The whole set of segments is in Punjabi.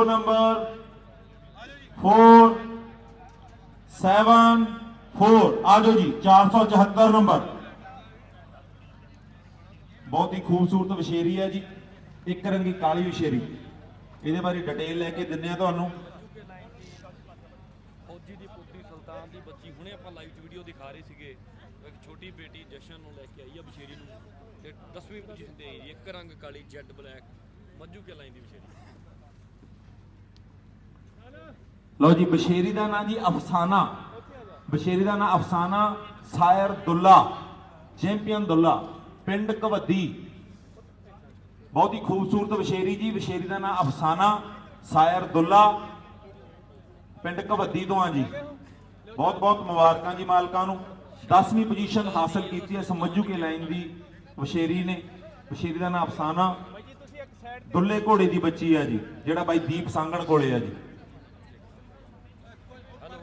ਸ਼ੋ ਨੰਬਰ 4 7 4 ਆਜੋ ਜੀ 474 ਨੰਬਰ। ਬਹੁਤ ਹੀ ਖੂਬਸੂਰਤ ਵਿਸ਼ੇਰੀ ਹੈ ਜੀ, ਇੱਕ ਰੰਗੀ ਕਾਲੀ ਵਿਸ਼ੇਰੀ। ਇਹਦੇ ਬਾਰੇ ਡਿਟੇਲ ਲੈ ਕੇ ਦਿੰਨੇ ਆ ਤੁਹਾਨੂੰ। ਫੌਜੀ ਦੀ ਪੁੱਤਰੀ ਸੁਲਤਾਨ ਦੀ ਬੱਚੀ, ਹੁਣੇ ਆਪਾਂ ਲਾਈਵ ਚ ਵੀਡੀਓ ਦਿਖਾ ਰਹੇ ਸੀਗੇ। ਇੱਕ ਛੋਟੀ ਬੇਟੀ ਜਸ਼ਨ ਨੂੰ ਲੈ ਕੇ ਆਈ ਆ ਬਸ਼ੇਰੀ ਨੂੰ। ਤੇ 10ਵੀਂ ਪੋਜੀਸ਼ਨ ਤੇ ਆਈ ਜੀ, ਇੱਕ ਰੰਗ ਕਾਲੀ, ਜੈਡ ਬਲੈਕ। ਮੱਜੂ ਕੇ ਲਾਈਨ ਦੀ ਬਸ਼ੇਰੀ ਲਓ ਜੀ, ਬਸ਼ੇਰੀ ਦਾ ਨਾਂ ਜੀ ਅਫਸਾਨਾ। ਬਸ਼ੇਰੀ ਦਾ ਨਾਂ ਅਫਸਾਨਾ ਸਾਇਰ ਦੁੱਲਾ, ਚੈਂਪੀਅਨ ਦੁੱਲਾ, ਪਿੰਡ ਕਵੱਦੀ ਬਹੁਤ ਹੀ ਖੂਬਸੂਰਤ ਬਸ਼ੇਰੀ ਜੀ, ਬਸ਼ੇਰੀ ਦਾ ਨਾਂ ਅਫਸਾਨਾ ਸਾਇਰ ਦੁੱਲਾ, ਪਿੰਡ ਕਵੱਦੀ ਤੋਂ ਆ ਜੀ। ਬਹੁਤ ਬਹੁਤ ਮੁਬਾਰਕਾਂ ਜੀ ਮਾਲਕਾਂ ਨੂੰ। 10ਵੀਂ ਪੋਜੀਸ਼ਨ ਹਾਸਲ ਕੀਤੀ ਹੈ ਸਮਝੂ ਕੇ ਲਾਈਨ ਦੀ ਬਸ਼ੇਰੀ ਨੇ। ਬਸ਼ੇਰੀ ਦਾ ਨਾਂ ਅਫਸਾਨਾ ਦੁੱਲੇ ਘੋੜੇ ਦੀ ਬੱਚੀ ਆ ਜੀ, ਜਿਹੜਾ ਬਾਈ ਦੀਪ ਸਾਂਗਣ ਕੋਲੇ ਆ ਜੀ ਹਲੋ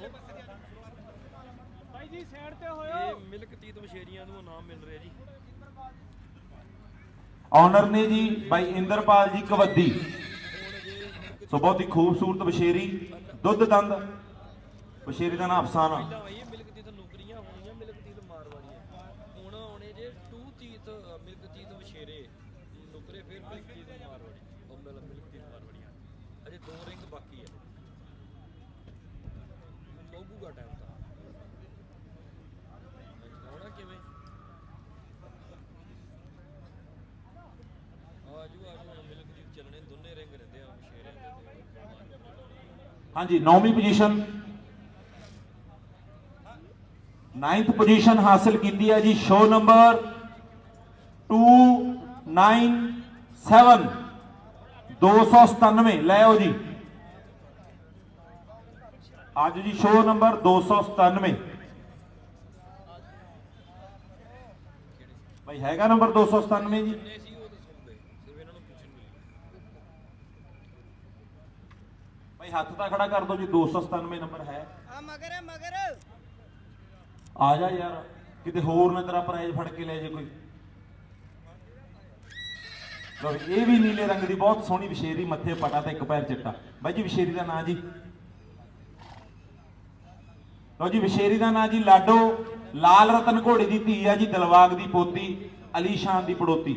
ਭਾਈ ਜੀ ਸਾਈਡ ਤੇ ਹੋਇਓ ਇਹ ਮਿਲਕ ਤੀਤ ਬਸ਼ੇਰੀਆਂ ਨੂੰ ਨਾਮ ਮਿਲ ਰਿਹਾ ਜੀ ਆਨਰ ਨੇ ਜੀ ਬਾਈ ਇੰਦਰਪਾਲ ਜੀ ਕਵੱਦੀ ਸੋ ਬਹੁਤ ਹੀ ਖੂਬਸੂਰਤ ਬਸ਼ੇਰੀ, ਦੁੱਧ ਦੰਦ ਬਸ਼ੇਰੀ ਦਾ ਨਾਮ ਅਫਸਾਨਾ ਪਹਿਲਾਂ ਆਈ ਮਿਲਕ ਤੀਤ ਨੌਕਰੀਆਂ ਹੋਣੀਆਂ ਮਿਲਕ ਤੀਤ ਮਾਰਵਾੜੀਆਂ ਹੁਣ ਆਉਣੇ ਜੇ ਟੂ ਤੀਤ ਅ, ਮਿਲਕ ਤੀਤ ਬਸ਼ੇਰੇ ਨੁਕਰੇ ਫਿਰ ਮਿਲਕ ਤੀਤ ਮਾਰਵਾੜੀ ਉਹ ਮਿਲ ਮਿਲਕ ਤੀਤ ਮਾਰਵਾੜੀਆਂ ਅਜੇ ਦੋ ਰਿੰਗ ਬਾਕੀ ਹੈ ਲੱਗੂਗਾ ਟਾਈਮ ਤਾਂ ਆਉਣਾ ਕਿਵੇਂ ਆਜੂ ਆਜੂ ਮਿਲਕ ਤੀਤ ਚੱਲਣੇ ਦੋਨੇ ਰਿੰਗ ਰਹਿੰਦੇ ਆ ਬਸ਼ੇਰਿਆਂ ਦੇ ਤੇ ਹਾਂਜੀ 9ਵੀਂ ਪੋਜੀਸ਼ਨ 9th ਪੋਜੀਸ਼ਨ ਹਾਸਲ ਕੀਤੀ ਹੈ ਜੀ ਸ਼ੋ ਨੰਬਰ 297 297 ਲੈ ਆਓ ਜੀ। ਅੱਜ ਜੀ ਸ਼ੋ ਨੰਬਰ 297 ਭਾਈ ਹੈਗਾ ਨੰਬਰ 297 ਜੀ ਨੇ ਸੀ ਉਹ ਤਾਂ ਸੁਣਦੇ ਸਿਰਫ ਇਹਨਾਂ ਨੂੰ ਪੁੱਛਣ ਮਿਲੀ ਭਾਈ ਹੱਥ ਤਾਂ ਖੜਾ ਕਰ ਦਿਓ ਜੀ 297 ਨੰਬਰ ਹੈ। ਆ ਮਗਰ ਹੈ ਮਗਰ। ਆ ਜਾ ਯਾਰ ਕਿਤੇ ਹੋਰ ਨਾ ਤੇਰਾ ਪ੍ਰਾਈਜ਼ ਫੜ ਕੇ ਲੈ ਜੇ ਕੋਈ। ਵੀ ਇਹ ਵੀ ਨੀਲੇ ਰੰਗ ਦੀ ਬਹੁਤ ਸੋਹਣੀ ਵਿਸ਼ੇਰੀ ਮੱਥੇ ਪਟਾ ਤੇ ਇੱਕ ਪੈਰ ਚਿੱਟਾ। ਬਾਈ ਜੀ ਵਿਸ਼ੇਰੀ ਦਾ ਨਾਂ ਜੀ। ਲਓ ਜੀ ਵਿਸ਼ੇਰੀ ਦਾ ਨਾਂ ਜੀ ਲਾਡੋ ਲਾਲ ਰਤਨ ਘੋੜੇ ਦੀ ਧੀ ਆ ਜੀ ਦਿਲਵਾਗ ਦੀ ਪੋਤੀ ਅਲੀ ਸ਼ਾਨ ਦੀ ਪੜੋਤੀ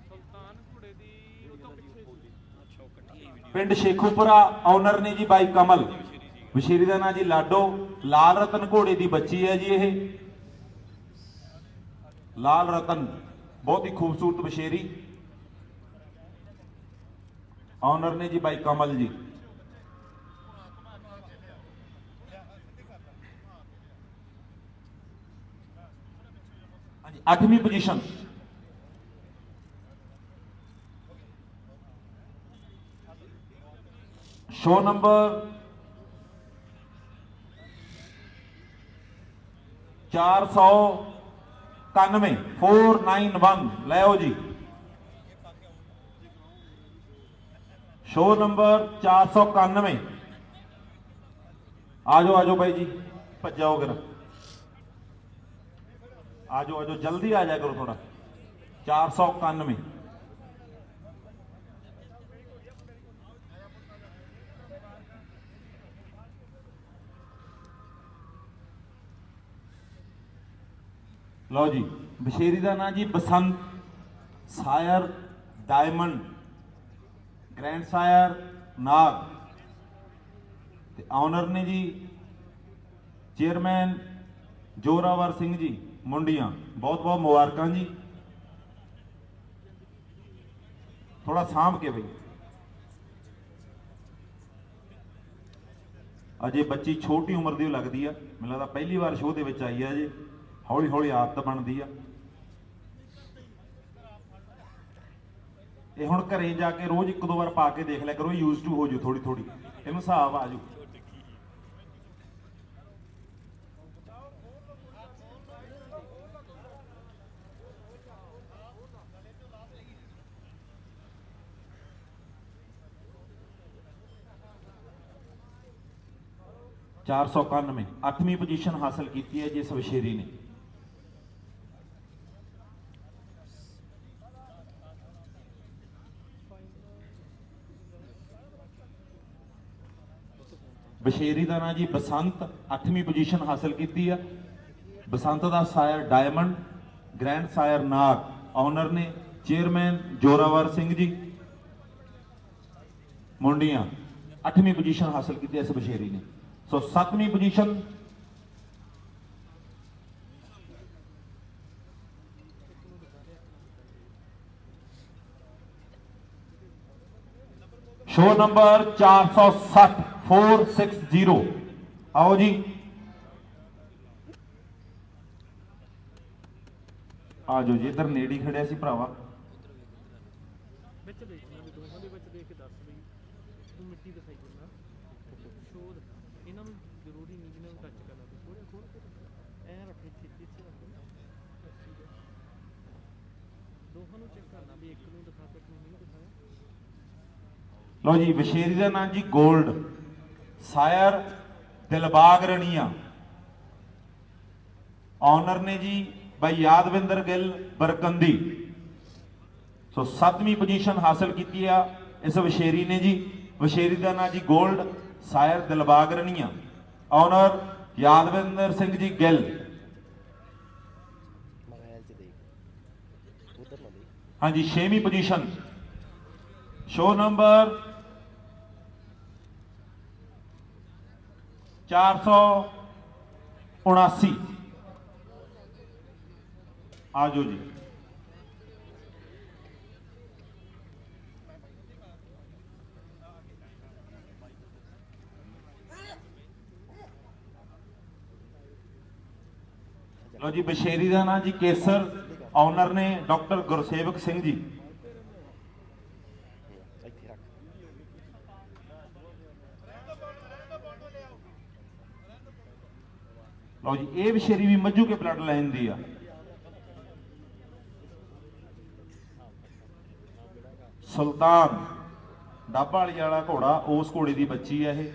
ਸੁਲਤਾਨ ਘੋੜੇ ਦੀ ਉਹ ਤੋਂ ਪਿੱਛੇ ਅੱਛਾ ਉਹ ਕੱਟੀ ਆਈ ਵੀਡੀਓ ਪਿੰਡ ਸ਼ੇਖੂਪੁਰਾ ਓਨਰ ਨੇ ਜੀ ਬਾਈ ਕਮਲ। ਵਿਸ਼ੇਰੀ ਦਾ ਨਾਂ ਜੀ ਲਾਡੋ, ਲਾਲ ਰਤਨ ਘੋੜੇ ਦੀ ਬੱਚੀ ਹੈ ਜੀ ਇਹ। ਲਾਲ ਰਤਨ, ਬਹੁਤ ਹੀ ਖੂਬਸੂਰਤ ਵਿਸ਼ੇਰੀ। ਓਨਰ ਨੇ ਜੀ ਬਾਈ ਕਮਲ ਜੀ। ਹਾਂਜੀ 8ਵੀਂ ਪੋਜੀਸ਼ਨ ਸ਼ੋ ਨੰਬਰ 491 491 ਲੈ ਆਓ ਜੀ ਸ਼ੋ ਨੰਬਰ 491 ਆਜੋ ਆਜੋ ਬਾਈ ਜੀ ਭੱਜਾਓ ਕਰ ਆਜੋ ਆਜੋ ਜਲਦੀ ਆ ਜਾ ਕਰੋ ਥੋੜਾ 491 ਲਓ ਜੀ, ਬਸ਼ੇਰੀ ਦਾ ਨਾਂ ਜੀ ਬਸੰਤ, ਸਾਇਰ, ਡਾਇਮੰਡ, ਗ੍ਰੈਂਡ ਸਾਇਰ, ਨਾਗ। ਤੇ ਆਨਰ ਨੇ ਜੀ ਚੇਅਰਮੈਨ ਜੋਰਾਵਰ ਸਿੰਘ ਜੀ, ਮੁੰਡੀਆਂ। ਬਹੁਤ ਬਹੁਤ ਮੁਬਾਰਕਾਂ ਜੀ। ਥੋੜਾ ਸਾਂਭ ਕੇ ਬਈ। ਅਜੇ ਬੱਚੀ ਛੋਟੀ ਉਮਰ ਦੀ ਓ ਲੱਗਦੀ ਆ, ਮੈਨੂੰ ਲੱਗਦਾ ਪਹਿਲੀ ਵਾਰ ਸ਼ੋਅ ਦੇ ਵਿੱਚ ਆਈ ਆ ਜੇ ਹੌਲੀ ਹੌਲੀ ਆਦਤ ਬਣਦੀ ਆ। ਇਹ ਹੁਣ ਘਰੇ ਜਾ ਕੇ ਰੋਜ਼ ਇੱਕ ਦੋ ਵਾਰ ਪਾ ਕੇ ਦੇਖ ਲਿਆ ਕਰੋ ਯੂਜ਼ ਟੂ ਹੋ ਜੂ ਥੋੜੀ ਥੋੜੀ ਇਹਨੂੰ ਹਿਸਾਬ ਆ ਜੂ ਚਾਰ ਸੌ ਇਕਾਨਵੇਂ, ਅੱਠਵੀਂ ਪੋਜੀਸ਼ਨ ਹਾਸਲ ਕੀਤੀ ਹੈ ਜਿਸ ਇਸ ਵਿਸ਼ੇਰੀ ਨੇ। ਬਸ਼ੇਰੀ ਦਾ ਨਾਂ ਜੀ ਬਸੰਤ 8ਵੀਂ ਪੋਜੀਸ਼ਨ ਹਾਸਲ ਕੀਤੀ ਆ। ਬਸੰਤ ਦਾ ਸਾਇਰ ਡਾਇਮੰਡ ਗ੍ਰੈਂਡ ਸਾਇਰ ਨਾਗ। ਓਨਰ ਨੇ ਚੇਅਰਮੈਨ ਜੋਰਾਵਰ ਸਿੰਘ ਜੀ ਮੁੰਡੀਆਂ 8ਵੀਂ ਪੋਜੀਸ਼ਨ ਹਾਸਲ ਕੀਤੀ ਇਸ ਬਸ਼ੇਰੀ ਨੇ। ਸੋ 7ਵੀਂ ਪੋਜੀਸ਼ਨ ਸ਼ੋ ਨੰਬਰ 460 460 ਆਓ ਜੀ। ਆ ਜਾਓ ਜੀ ਇਧਰ ਨੇੜੇ ਖੜਿਆ ਸੀ ਭਰਾਵਾ। ਵਿੱਚ ਦੇਖਣਾ ਵੀ ਦੋਹਾਂ ਦੇ ਵਿੱਚ ਦੇਖ ਕੇ ਦੱਸ ਵੀ ਤੂੰ ਮਿੱਟੀ ਦਿਖਾਈ ਦਿੰਦਾ। ਸ਼ੋਧ ਇਹਨਾਂ ਨੂੰ ਜ਼ਰੂਰੀ ਨਹੀਂ ਜਿਹਨਾਂ ਨੂੰ ਟੱਚ ਕਰਨਾ ਤੇ ਥੋੜਾ ਖੋਲ ਕੇ ਐ ਰੱਖੇ ਚਿੱਤੀ ਚ ਰੱਖੋ ਦੋਹਾਂ ਨੂੰ ਚੈੱਕ ਕਰਨਾ ਵੀ ਇੱਕ ਨੂੰ ਦਿਖਾ ਕੇ ਇੱਕ ਨੂੰ ਨਹੀਂ ਦਿਖਾਇਆ। ਲਓ ਜੀ ਵਿਸ਼ੇਰੀ ਦਾ ਨਾਮ ਜੀ 골ਡ ਸਾਇਰ ਦਿਲਬਾਗ ਰਣੀਆ। ਓਨਰ ਨੇ ਜੀ ਬਾਈ ਯਾਦਵਿੰਦਰ ਗਿੱਲ ਬਰਕੰਦੀ। ਸੋ 7ਵੀਂ ਪੋਜੀਸ਼ਨ ਹਾਸਲ ਕੀਤੀ ਆ ਇਸ ਵਿਸ਼ੇਰੀ ਨੇ ਜੀ। ਵਿਸ਼ੇਰੀ ਦਾ ਨਾਂ ਜੀ 골ਡ ਸਾਇਰ ਦਿਲਬਾਗ ਰਣੀਆ। ਓਨਰ ਯਾਦਵਿੰਦਰ ਸਿੰਘ ਜੀ ਗਿੱਲ। ਹਾਂਜੀ 6ਵੀਂ ਪੋਜੀਸ਼ਨ। ਸ਼ੋ ਨੰਬਰ 479 ਆਜੋ ਜੀ। ਲੋ ਜੀ, ਬਸ਼ੇਰੀ ਦਾ ਨਾਂ ਜੀ ਕੇਸਰ, ਓਨਰ ਨੇ ਡਾਕਟਰ ਗੁਰਸੇਵਕ ਸਿੰਘ ਜੀ। ਲਓ ਜੀ, ਇਹ ਵਿਸ਼ੇਰੀ ਵੀ ਮੱਝੂ ਕੇ ਬਲੱਡ ਲਾਈਨ ਦੀ ਆ। ਸੁਲਤਾਨ ਡੱਬਾ ਵਾਲੀ ਵਾਲਾ ਘੋੜਾ, ਉਸ ਘੋੜੇ ਦੀ ਬੱਚੀ ਆ ਇਹ।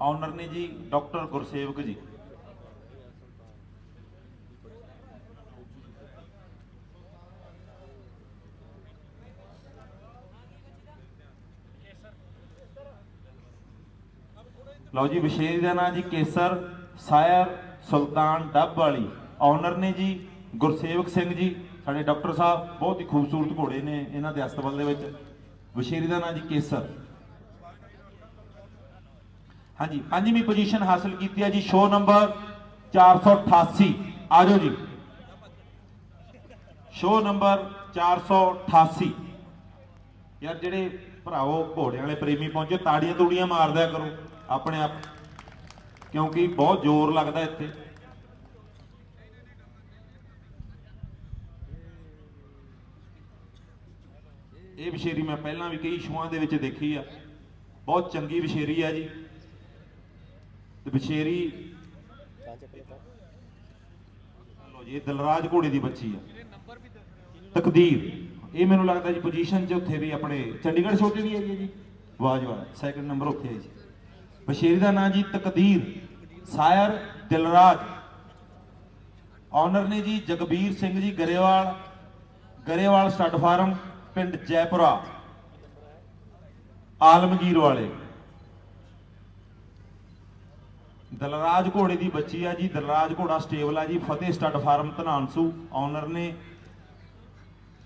ਓਨਰ ਨੇ ਜੀ ਡਾਕਟਰ ਗੁਰਸੇਵਕ ਜੀ। ਲਓ ਜੀ ਵਿਸ਼ੇਰੀ ਦਾ ਨਾਮ ਜੀ ਕੇਸਰ ਸਾਇਰ ਸੁਲਤਾਨ ਡੱਬ ਵਾਲੀ। ਓਨਰ ਨੇ ਜੀ ਗੁਰਸੇਵਕ ਸਿੰਘ ਜੀ, ਸਾਡੇ ਡਾਕਟਰ ਸਾਹਿਬ, ਬਹੁਤ ਹੀ ਖੂਬਸੂਰਤ ਘੋੜੇ ਨੇ ਇਹਨਾਂ ਦੇ ਅਸਤਬਲ ਦੇ ਵਿੱਚ। ਵਿਸ਼ੇਰੀ ਦਾ ਨਾਮ ਜੀ ਕੇਸਰ। ਹਾਂਜੀ, ਪੰਜਵੀਂ ਪੋਜੀਸ਼ਨ ਹਾਸਲ ਕੀਤੀ ਹੈ ਜੀ ਸ਼ੋ ਨੰਬਰ 488 ਆਜੋ ਜੀ। ਸ਼ੋ ਨੰਬਰ 488 ਯਾਰ, ਜਿਹੜੇ ਭਰਾਵੋ ਘੋੜਿਆਂ ਵਾਲੇ ਪ੍ਰੇਮੀ ਪਹੁੰਚੇ ਤਾੜੀਆਂ ਤੂੜੀਆਂ ਮਾਰਦਿਆ ਕਰੋ। ਆਪਣੇ ਆਪ। ਕਿਉਂਕਿ ਬਹੁਤ ਜ਼ੋਰ ਲੱਗਦਾ ਇੱਥੇ। ਇਹ ਵਿਸ਼ੇਰੀ ਮੈਂ ਪਹਿਲਾਂ ਵੀ ਕਈ ਸ਼ੋਆਂ ਦੇ ਵਿੱਚ ਦੇਖੀ ਆ। ਬਹੁਤ ਚੰਗੀ ਵਿਸ਼ੇਰੀ ਆ ਜੀ। ਤੇ ਵਿਸ਼ੇਰੀ ਲੋ ਜੀ, ਇਹ ਦਲਰਾਜ ਘੋੜੇ ਦੀ ਬੱਚੀ ਆ। ਤਕਦੀਰ। ਇਹ ਮੈਨੂੰ ਲੱਗਦਾ ਜੀ ਪੋਜੀਸ਼ਨ 'ਚ ਉੱਥੇ ਵੀ ਆਪਣੇ ਚੰਡੀਗੜ੍ਹ ਛੋਟੀ ਵੀ ਹੈਗੀ ਹੈ ਜੀ। ਵਾਹ ਜੀ ਵਾਹ ਸੈਕੰਡ ਨੰਬਰ ਉੱਥੇ ਹੈ ਜੀ। ਬਸ਼ੇਰੀ ਦਾ ਨਾਂ ਜੀ ਤਕਦੀਰ, ਸਾਇਰ ਦਿਲਰਾਜ। ਓਨਰ ਨੇ ਜੀ ਜਗਬੀਰ ਸਿੰਘ ਜੀ ਗਰੇਵਾਲ ਗਰੇਵਾਲ ਸਟੱਡ ਫਾਰਮ, ਪਿੰਡ ਜੈਪੁਰਾ। ਆਲਮਗੀਰ ਵਾਲੇ। ਦਲਰਾਜ ਘੋੜੇ ਦੀ ਬੱਚੀ ਆ ਜੀ, ਦਲਰਾਜ ਘੋੜਾ ਸਟੇਬਲ ਆ ਜੀ, ਫਤਿਹ ਸਟੱਡ ਫਾਰਮ ਧਨਾਨਸੂ। ਓਨਰ ਨੇ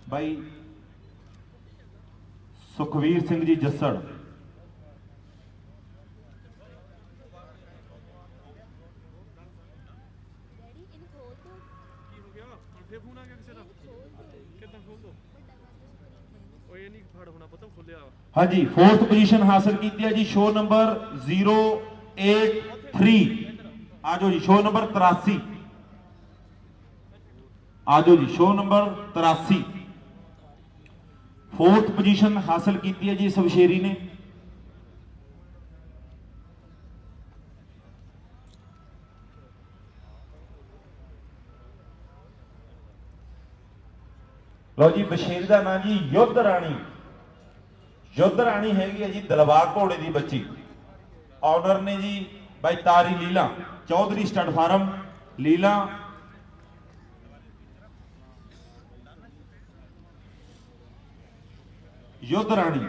ਬਾਈ ਸੁਖਵੀਰ ਸਿੰਘ ਜੀ ਜੱਸੜ ਡੈਡੀ ਇਹਨੂੰ ਖੋਲ ਦੋ ਕੀ ਹੋ ਗਿਆ ਹੁਣ ਫੇਰ ਫੋਨ ਆ ਗਿਆ ਕਿਸੇ ਦਾ ਕਿੱਦਾਂ ਖੋਲ ਦੋ ਓਏ ਇਹ ਨਹੀਂ ਫੜ ਹੋਣਾ ਪਤਾ ਖੁੱਲਿਆ ਵਾ ਹਾਂਜੀ ਫੋਰਥ ਪੋਜੀਸ਼ਨ ਹਾਸਲ ਕੀਤੀ ਹੈ ਜੀ ਸ਼ੋ ਨੰਬਰ 083 ਆਜੋ ਜੀ ਸ਼ੋ ਨੰਬਰ 83 ਆਜੋ ਜੀ ਸ਼ੋ ਨੰਬਰ 83 ਫੋਰਥ ਪੋਜੀਸ਼ਨ ਹਾਸਲ ਕੀਤੀ ਹੈ ਜੀ ਇਸ ਵਿਸ਼ੇਰੀ ਨੇ। ਲਓ ਜੀ ਬਸ਼ੇਰੀ ਦਾ ਨਾਂ ਜੀ, ਯੁੱਧ ਰਾਣੀ। ਯੁੱਧ ਰਾਣੀ ਹੈਗੀ ਹੈ ਜੀ ਦਲਬਾਗ ਘੋੜੇ ਦੀ ਬੱਚੀ। ਆਰਡਰ ਨੇ ਜੀ ਬਾਈ ਤਾਰੀ ਲੀਲਾ, ਚੌਧਰੀ ਸਟੱਡ ਫਾਰਮ, ਲੀਲਾ। ਯੁੱਧ ਰਾਣੀ।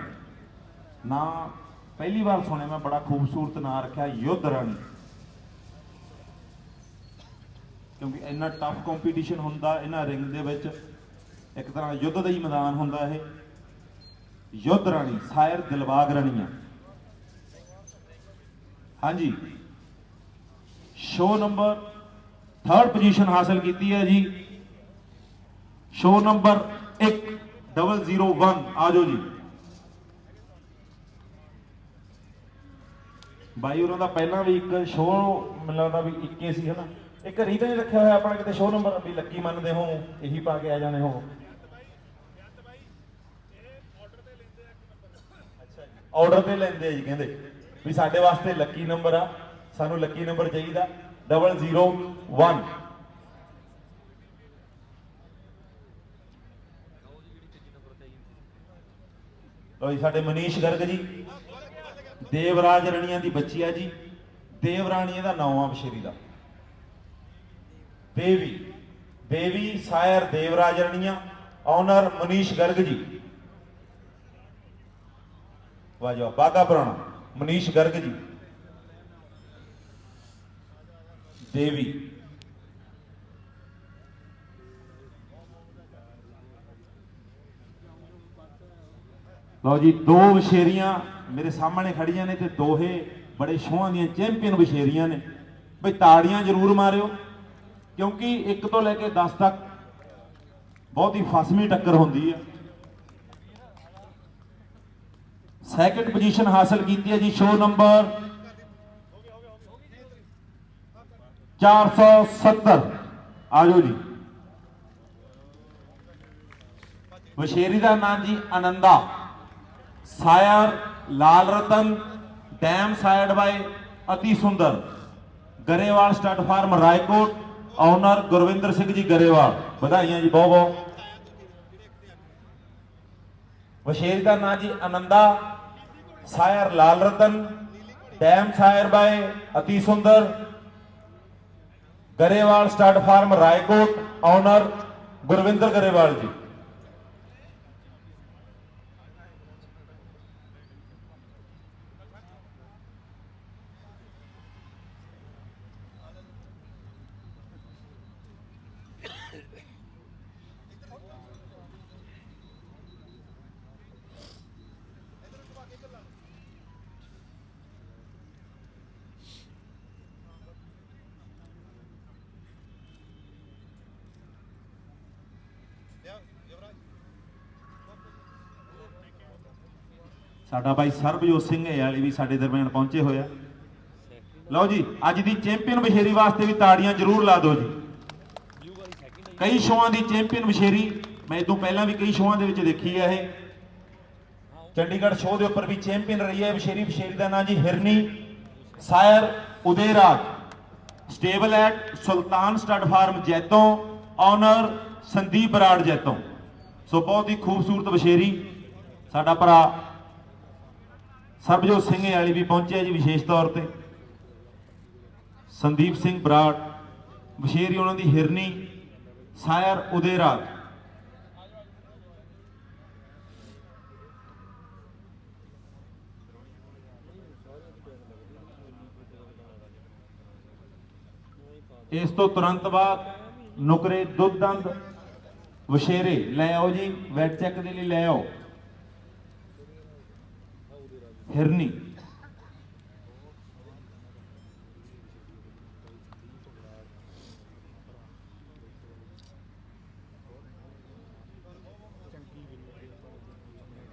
ਨਾ, ਪਹਿਲੀ ਵਾਰ ਸੁਣਿਆ ਮੈਂ, ਬੜਾ ਖੂਬਸੂਰਤ ਨਾਂ ਰੱਖਿਆ, ਯੁੱਧ ਰਾਣੀ। ਕਿਉਂਕਿ ਇੰਨਾ ਟਫ ਕੰਪੀਟੀਸ਼ਨ ਹੁੰਦਾ, ਇਹਨਾਂ ਰਿੰਗ ਦੇ ਵਿੱਚ, ਇੱਕ ਤਰ੍ਹਾਂ ਯੁੱਧ ਦਾ ਹੀ ਮੈਦਾਨ ਹੁੰਦਾ ਇਹ। ਯੁੱਧ ਰਾਣੀ ਸਾਇਰ ਦਿਲਬਾਗ ਰਾਣੀਆਂ। ਹਾਂਜੀ। ਸ਼ੋ ਨੰਬਰ 3rd ਪੋਜੀਸ਼ਨ ਹਾਸਲ ਕੀਤੀ ਹੈ ਜੀ। ਸ਼ੋ ਨੰਬਰ 1001 ਆ ਜਾਓ ਜੀ। ਬਾਈ ਉਹਨਾਂ ਦਾ ਪਹਿਲਾਂ ਵੀ ਇੱਕ ਸ਼ੋਅ ਮੈਨੂੰ ਲੱਗਦਾ ਵੀ ਇੱਕੇ ਸੀ, ਹਨਾ। ਇੱਕ ਰੀ ਤਾਂ ਰੱਖਿਆ ਹੋਇਆ ਆਪਣਾ ਕਿਤੇ ਸ਼ੋਅ ਨੰਬਰ ਵੀ ਲੱਕੀ ਮੰਨਦੇ ਹੋ, ਇਹੀ ਪਾ ਕੇ ਆ ਜਾਣੇ ਹੋ। ਆਰਡਰ ਤੇ ਲੈਂਦੇ ਆ ਜੀ ਕਹਿੰਦੇ ਵੀ ਸਾਡੇ ਵਾਸਤੇ ਲੱਕੀ ਨੰਬਰ ਆ, ਸਾਨੂੰ ਲੱਕੀ ਨੰਬਰ ਚਾਹੀਦਾ 001 ਲੋ ਜੀ, ਸਾਡੇ ਮਨੀਸ਼ ਗਰਗ ਜੀ, ਦੇਵਰਾਜ ਰਣੀਆਂ ਦੀ ਬੱਚੀ ਆ ਜੀ ਦੇਵਰਾਣੀ ਦਾ ਨਾਮ ਆ ਬਸ਼ੇਰੀ ਦਾ। Devi Devi, sire Devraj Raniyan owner Manish Garg ji. ਵਾਹ ਜੀ ਬਾਗਾ ਪੁਰਾਣਾ, ਮਨੀਸ਼ ਗਰਗ ਜੀ। ਦੇਵੀ। ਲਓ ਜੀ, ਦੋ ਵਸ਼ੇਰੀਆਂ ਮੇਰੇ ਸਾਹਮਣੇ ਖੜੀਆਂ ਨੇ ਤੇ ਦੋਹੇ ਬੜੇ ਸ਼ੋਹਾਂ ਦੀਆਂ ਚੈਂਪੀਅਨ ਵਸ਼ੇਰੀਆਂ ਨੇ। ਬਈ ਤਾੜੀਆਂ ਜ਼ਰੂਰ ਮਾਰਿਓ, ਕਿਉਂਕਿ 1 ਤੋਂ ਲੈ ਕੇ 10 ਤੱਕ ਬਹੁਤ ਹੀ ਫਸਮੀ ਟੱਕਰ ਹੁੰਦੀ ਹੈ। ਸੈਕੰਡ ਪੋਜੀਸ਼ਨ ਹਾਸਲ ਕੀਤੀ ਹੈ ਜੀ ਸ਼ੋ ਨੰਬਰ 470 ਆਜੋ ਜੀ ਵਸ਼ੇਰੀ ਦਾ ਨਾਮ ਜੀ ਆਨੰਦਾ ਸਾਇਰ ਲਾਲ ਰਤਨ dam side by Ati Sundar Grewal stud farm Raikot owner Gurvinder Singh ji Grewal ਵਧਾਈਆਂ ਜੀ ਬਹੁਤ ਬਹੁਤ ਵਸ਼ੇਰੀ ਦਾ ਨਾਮ ਜੀ ਆਨੰਦਾ ਸਾਇਰ ਲਾਲ ਰਤਨ dam sire by Ati Sundar Grewal stud farm Raikot owner Gurvinder ਸਾਡਾ ਭਾਈ ਸਰਬਜੋਤ ਸਿੰਘ ਹੈ ਵਾਲੀ ਵੀ ਸਾਡੇ ਦਰਮਿਆਨ ਪਹੁੰਚੇ ਹੋਏ ਆ। ਲਓ ਜੀ, ਅੱਜ ਦੀ ਚੈਂਪੀਅਨ ਬਸ਼ੇਰੀ ਵਾਸਤੇ ਵੀ ਤਾੜੀਆਂ ਜ਼ਰੂਰ ਲਾ ਦਿਓ ਜੀ। ਕਈ ਸ਼ੋਆਂ ਦੀ ਚੈਂਪੀਅਨ ਬਸ਼ੇਰੀ ਮੈਂ ਇਦੋਂ ਪਹਿਲਾਂ ਵੀ ਕਈ ਸ਼ੋਆਂ ਦੇ ਵਿੱਚ ਦੇਖੀ ਹੈ ਇਹ। ਚੰਡੀਗੜ੍ਹ ਸ਼ੋਅ ਦੇ ਉੱਪਰ ਵੀ ਚੈਂਪੀਅਨ ਰਹੀ ਹੈ ਬਸ਼ੇਰੀ ਬਸ਼ੇਰੀ ਦਾ ਨਾਂ ਜੀ Hirni, sire Uderaj stable at Sultan stud farm Jaiton, owner Sandeep Brar Jaiton. So ਬਹੁਤ ਹੀ ਖੂਬਸੂਰਤ ਬਸ਼ੇਰੀ ਸਾਡਾ ਭਰਾ ਸਰਬਜੋਤ ਸਿੰਘ ਵਾਲੀ ਵੀ ਪਹੁੰਚਿਆ ਜੀ ਵਿਸ਼ੇਸ਼ ਤੌਰ ਤੇ। ਸੰਦੀਪ ਸਿੰਘ ਬਰਾੜ ਬਸ਼ੇਰੀ ਉਹਨਾਂ ਦੀ ਹਿਰਨੀ, ਸਾਇਰ ਉਦੇ ਉਦੇਰਾਜ ਇਸ ਤੋਂ ਤੁਰੰਤ ਬਾਅਦ ਨੁਕਰੇ ਦੁੱਧ ਦੁੱਧਦੰਦ ਵਸ਼ੇਰੇ ਲੈ ਆਓ ਜੀ, ਵੈਟ ਚੈੱਕ ਦੇ ਲਈ ਲੈ ਆਓ। ਹਿਰਨੀ।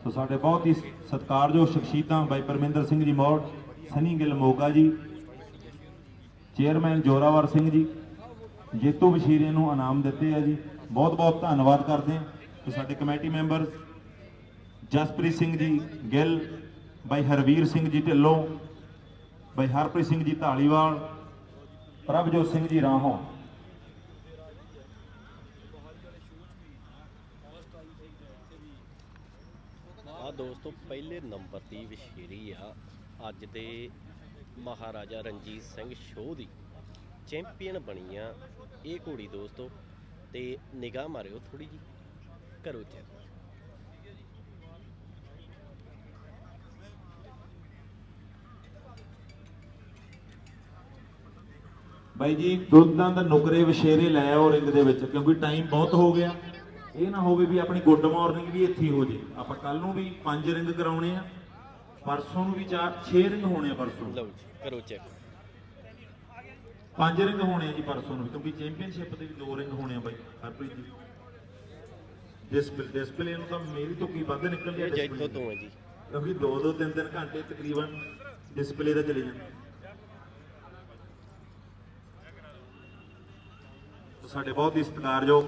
ਸੋ ਸਾਡੇ ਬਹੁਤ ਹੀ ਸਤਿਕਾਰਯੋਗ ਸ਼ਖਸੀਅਤਾਂ, ਬਾਈ ਪਰਮਿੰਦਰ ਸਿੰਘ ਜੀ ਮੌੜ, ਸਨੀ ਗਿੱਲ ਮੋਗਾ ਜੀ, ਚੇਅਰਮੈਨ ਜੋਰਾਵਰ ਸਿੰਘ ਜੀ, ਜੇਤੂ ਬਸ਼ੀਰੇ ਨੂੰ ਇਨਾਮ ਦਿੱਤੇ ਆ ਜੀ। ਬਹੁਤ ਬਹੁਤ ਧੰਨਵਾਦ ਕਰਦੇ ਹਾਂ ਤੇ ਸਾਡੇ ਕਮੇਟੀ ਮੈਂਬਰ ਜਸਪ੍ਰੀਤ ਸਿੰਘ ਜੀ ਗਿੱਲ, ਬਾਈ ਹਰਵੀਰ ਸਿੰਘ ਜੀ ਢਿੱਲੋਂ, ਬਾਈ ਹਰਪ੍ਰੀਤ ਸਿੰਘ ਜੀ ਢਾਲੀਵਾਲ, ਪ੍ਰਭਜੋਤ ਸਿੰਘ ਜੀ ਰਾਹੋਂ। ਆ ਦੋਸਤੋ, ਪਹਿਲੇ ਨੰਬਰ ਦੀ ਵਿਸ਼ੇਰੀ ਆ। ਅੱਜ ਦੇ ਮਹਾਰਾਜਾ ਰਣਜੀਤ ਸਿੰਘ ਸ਼ੋਅ ਦੀ ਚੈਂਪੀਅਨ ਬਣੀ ਆ ਇਹ ਘੋੜੀ ਦੋਸਤੋ ਤੇ ਨਿਗਾਹ ਮਾਰਿਓ ਥੋੜੀ ਜੀ ਕਰੋ ਚੈੱਕ ਬਾਈ ਜੀ ਦੁੱਧਾਂ ਦਾ ਨੁਕਰੇ ਵਿਸ਼ੇਰੇ ਲੈ ਆਓ ਰਿੰਗ ਦੇ ਵਿੱਚ ਕਿਉਂਕਿ ਟਾਈਮ ਬਹੁਤ ਹੋ ਗਿਆ। ਇਹ ਨਾ ਹੋਵੇ ਵੀ ਆਪਣੀ ਗੁੱਡ ਮਾਰਨਿੰਗ ਵੀ ਇੱਥੇ ਹੋ ਜੇ। ਆਪਾਂ ਕੱਲ ਨੂੰ ਵੀ ਪੰਜ ਰਿੰਗ ਕਰਾਉਣੇ ਆ ਪਰਸੋਂ ਨੂੰ ਵੀ ਚਾਰ 6 ਰਿੰਗ ਹੋਣੇ ਆ ਪਰਸੋਂ ਲਓ ਜੀ ਕਰੋ ਚੈੱਕ ਪੰਜ ਰਿੰਗ ਹੋਣੇ ਆ ਜੀ ਪਰਸੋਂ ਨੂੰ ਕਿਉਂਕਿ ਚੈਂਪੀਅਨਸ਼ਿਪ ਦੇ ਵੀ ਦੋ ਰਿੰਗ ਹੋਣੇ ਆ ਬਾਈ ਹਰਪ੍ਰੀਤ ਜੀ। ਡਿਸਪਲੇ ਡਿਸਪਲੇ ਨੂੰ ਤਾਂ ਮੇਰੀ ਤੋਂ ਕੀ ਵੱਧ ਨਿਕਲ ਗਿਆ ਇਹ ਜੈਤੋ ਤੋਂ ਹੈ ਜੀ। ਕਿਉਂਕਿ 2 2 3 3 ਘੰਟੇ ਤਕਰੀਬਨ ਡਿਸਪਲੇ ਦਾ ਚਲੇ ਜਾਂਦੇ ਸਾਡੇ ਬਹੁਤ ਹੀ ਸਤਿਕਾਰਯੋਗ